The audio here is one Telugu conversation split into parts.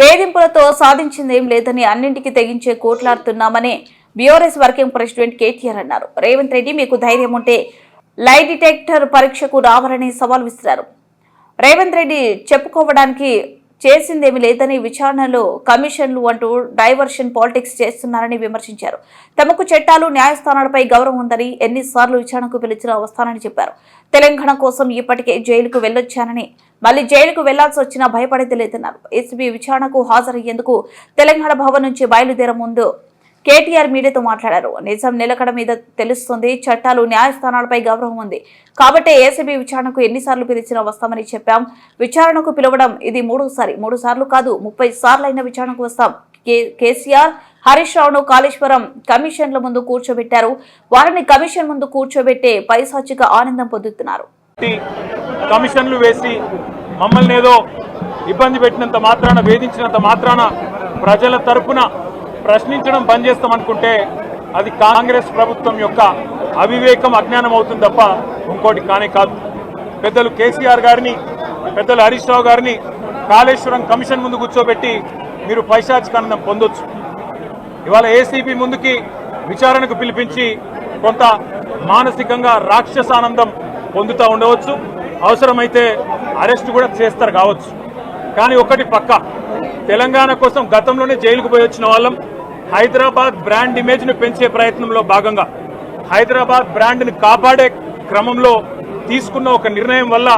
వేధింపులతో సాధించిందేం లేదని అన్నింటికి తెగించే కోట్లాడుతున్నామని బీఆర్ఎస్ వర్కింగ్ ప్రెసిడెంట్ కేటీఆర్ అన్నారు. రేవంత్ రెడ్డి మీకు ధైర్యం ఉంటే లై డిటెక్టర్ పరీక్షకు రావాలని సవాల్ విసిరారు. రేవంత్ రెడ్డి చెప్పుకోవడానికి చేసిందేమి లేదని విచారణలో కమిషన్లు అంటూ డైవర్షన్ పాలిటిక్స్ చేస్తున్నారని విమర్శించారు. తమకు చట్టాలు న్యాయస్థానాలపై గౌరవం ఉందని ఎన్నిసార్లు విచారణకు పిలిచినా వస్తానని చెప్పారు. తెలంగాణ కోసం ఇప్పటికే జైలుకు వెళ్ళొచ్చానని మళ్ళీ జైలుకు వెళ్ళాల్సి వచ్చినా భయపడేది లేదన్నారు. ఏసీబీ విచారణకు హాజరయ్యేందుకు తెలంగాణ భవన్ నుంచి బయలుదేరే ముందు కేటీఆర్ మీడియాతో మాట్లాడారు. నిజం నిలకడ మీద తెలుస్తుంది చట్టాలు న్యాయస్థానాలపై గౌరవం ఉంది. కాబట్టి ఏసీబీ విచారణకు ఎన్నిసార్లు పిలిచినా వస్తామని చెప్పాం. విచారణకు పిలవడం ఇది మూడోసారి. మూడు సార్లు కాదు ముప్పై సార్లు విచారణకు వస్తాం. కేసీఆర్ హరీష్ రావును కాళేశ్వరం కమిషన్ల ముందు కూర్చోబెట్టారు. వారిని కమిషన్ ముందు కూర్చోబెట్టే పైశాచిక ఆనందం పొందుతున్నారు. కమిషన్లు వేసి మమ్మల్ని ఏదో ఇబ్బంది పెట్టినంత మాత్రాన వేధించినంత మాత్రాన ప్రజల తరపున ప్రశ్నించడం బంద్ చేస్తామనుకుంటే అది కాంగ్రెస్ ప్రభుత్వం యొక్క అవివేకం అజ్ఞానం అవుతుంది తప్ప ఇంకోటి కానే కాదు. పెద్దలు కేసీఆర్ గారిని పెద్దలు హరీష్ రావు గారిని కాళేశ్వరం కమిషన్ ముందు కూర్చోబెట్టి మీరు పైశాచికానందం పొందొచ్చు. ఇవాళ ఏసీపీ ముందుకి విచారణకు పిలిపించి కొంత మానసికంగా రాక్షసానందం పొందుతూ ఉండవచ్చు. అవసరమైతే అరెస్ట్ కూడా చేస్తారు కావచ్చు. కానీ ఒకటి పక్క. తెలంగాణ కోసం గతంలోనే జైలుకు పోయి వచ్చిన వాళ్ళం. హైదరాబాద్ బ్రాండ్ ఇమేజ్ను పెంచే ప్రయత్నంలో భాగంగా హైదరాబాద్ బ్రాండ్ని కాపాడే క్రమంలో తీసుకున్న ఒక నిర్ణయం వల్ల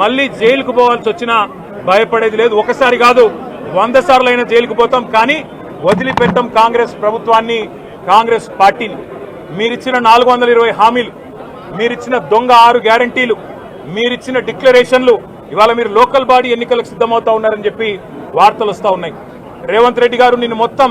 మళ్ళీ జైలుకు పోవాల్సి వచ్చినా భయపడేది లేదు. ఒకసారి కాదు వంద సార్లు అయినా జైలుకు పోతాం కానీ వదిలిపెట్టం కాంగ్రెస్ ప్రభుత్వాన్ని కాంగ్రెస్ పార్టీని. మీరిచ్చిన నాలుగు వందల ఇరవై హామీలు మీరిచ్చిన దొంగ ఆరు గ్యారంటీలు మీరిచ్చిన డిక్లరేషన్లు ఇవాళ మీరు లోకల్ బాడీ ఎన్నికలకు సిద్ధమవుతా ఉన్నారని చెప్పి వార్తలు వస్తూ ఉన్నాయి. రేవంత్ రెడ్డి గారు నిన్ను మొత్తం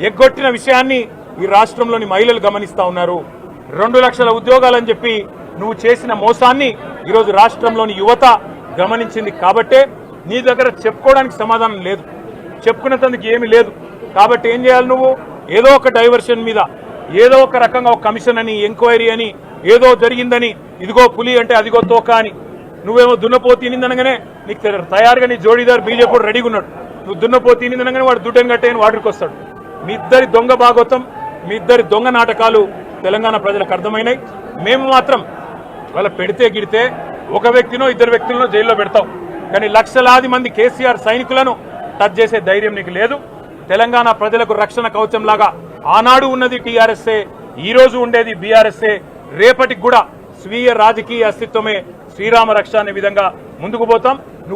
ఎగ్గొట్టిన విషయాన్ని ఈ రాష్ట్రంలోని మహిళలు గమనిస్తా ఉన్నారు. రెండు లక్షల ఉద్యోగాలని చెప్పి నువ్వు చేసిన మోసాన్ని ఈరోజు రాష్ట్రంలోని యువత గమనించింది కాబట్టే నీ దగ్గర చెప్పుకోవడానికి సమాధానం లేదు. చెప్పుకునేందుకు ఏమీ లేదు. కాబట్టి ఏం చేయాలి నువ్వు? ఏదో ఒక డైవర్షన్ మీద ఏదో ఒక రకంగా ఒక కమిషన్ అని ఎంక్వైరీ అని ఏదో జరిగిందని ఇదిగో పులి అంటే అదిగో తోక అని. నువ్వేమో దున్నపోతు తినిందనగానే నీకు తయారుగా నీ జోడీదారు బీజేపీ రెడీగా ఉన్నాడు. నువ్వు దున్నపోతు తినిందనగానే వాడు దుడ్డని కట్టేయని వాడికి వస్తాడు మీ ఇద్దరి దొంగ భాగవతం మీ ఇద్దరి దొంగ నాటకాలు తెలంగాణ ప్రజలకు అర్థమైనాయి. మేము మాత్రం వాళ్ళ పెడితే గిడితే ఒక వ్యక్తినో ఇద్దరు వ్యక్తులను జైల్లో పెడతాం. కానీ లక్షలాది మంది కేసీఆర్ సైనికులను టచ్ చేసే ధైర్యం నీకు లేదు. తెలంగాణ ప్రజలకు రక్షణ కవచం లాగా ఆనాడు ఉన్నది టీఆర్ఎస్ఏ ఈ రోజు ఉండేది బీఆర్ఎస్ఏ. రేపటికి కూడా స్వీయ రాజకీయ అస్తిత్వమే శ్రీరామ రక్ష అనే విధంగా ముందుకు పోతాం.